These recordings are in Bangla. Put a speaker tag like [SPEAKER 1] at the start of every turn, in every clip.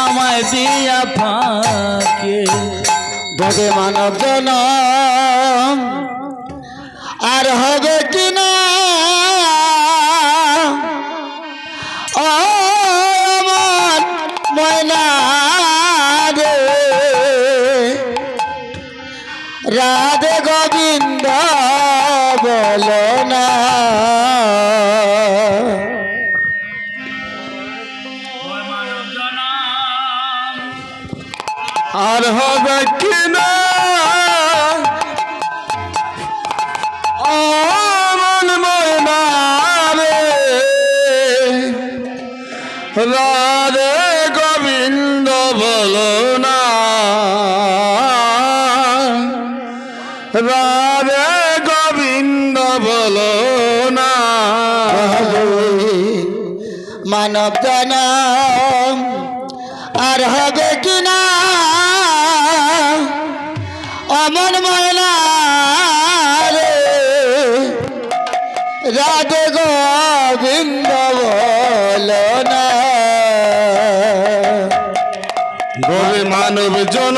[SPEAKER 1] আমায় দিয়া ফাঁকে।
[SPEAKER 2] ভগে মানব জন আর হবে কিনা
[SPEAKER 1] আর হবে কিনা? রাধে গোবিন্দ বলো না। রাধে গোবিন্দ বলো না।
[SPEAKER 2] মানব জনম আর হবে কিনা অমন ময়না রে। রাধে গোবিন্দ বলনা
[SPEAKER 1] গোবি মানব জন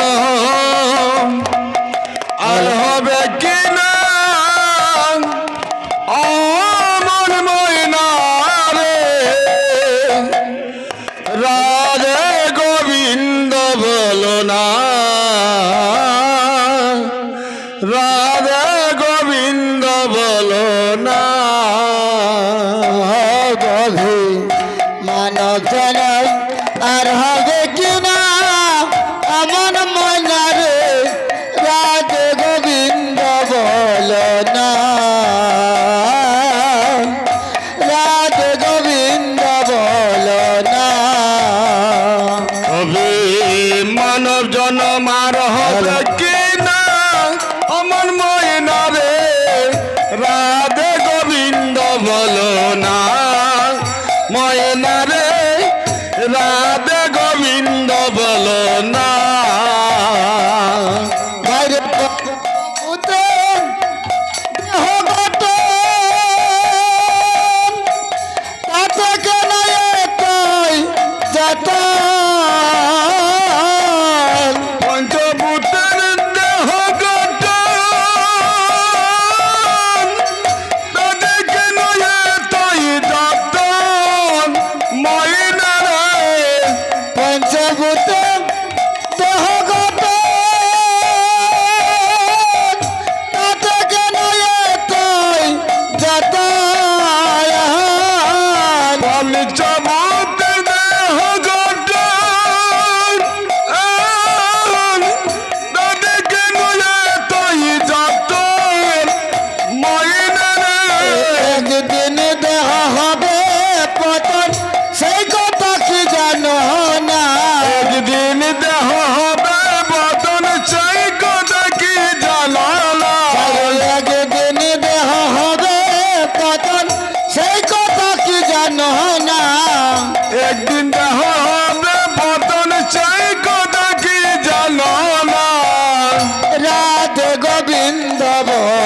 [SPEAKER 1] না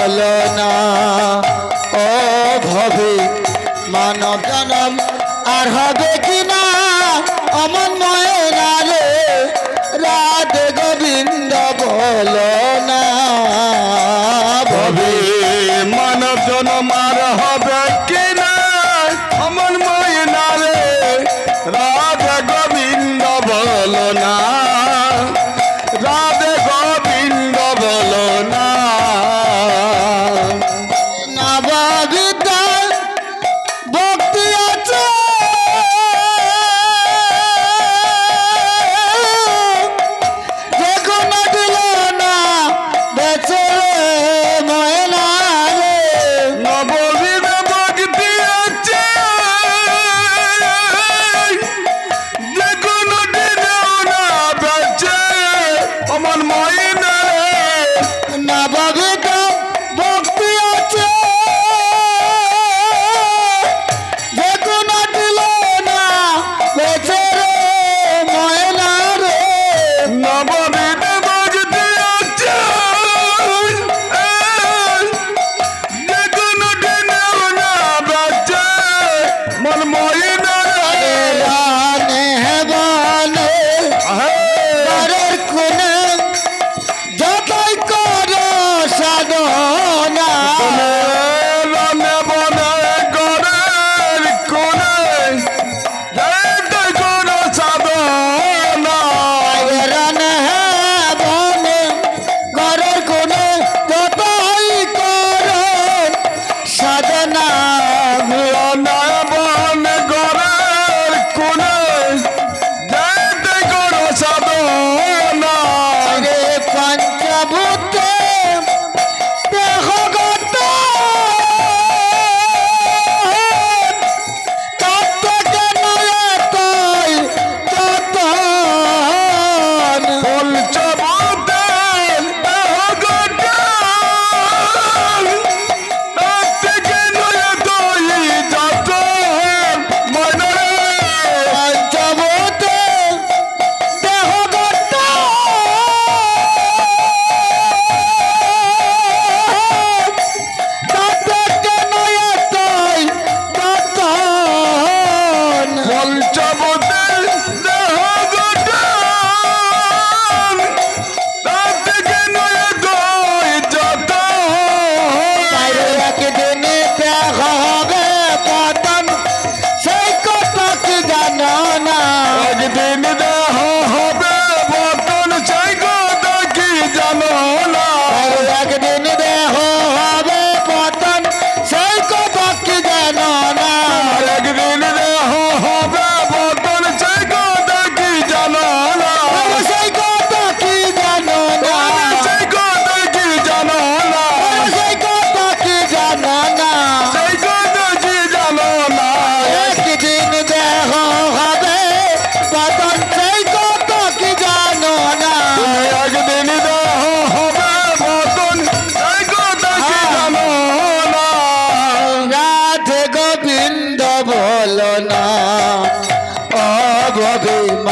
[SPEAKER 2] হলো ও ভবে মানব জনম আর হবে কি?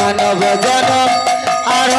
[SPEAKER 1] মানব
[SPEAKER 2] জনম আর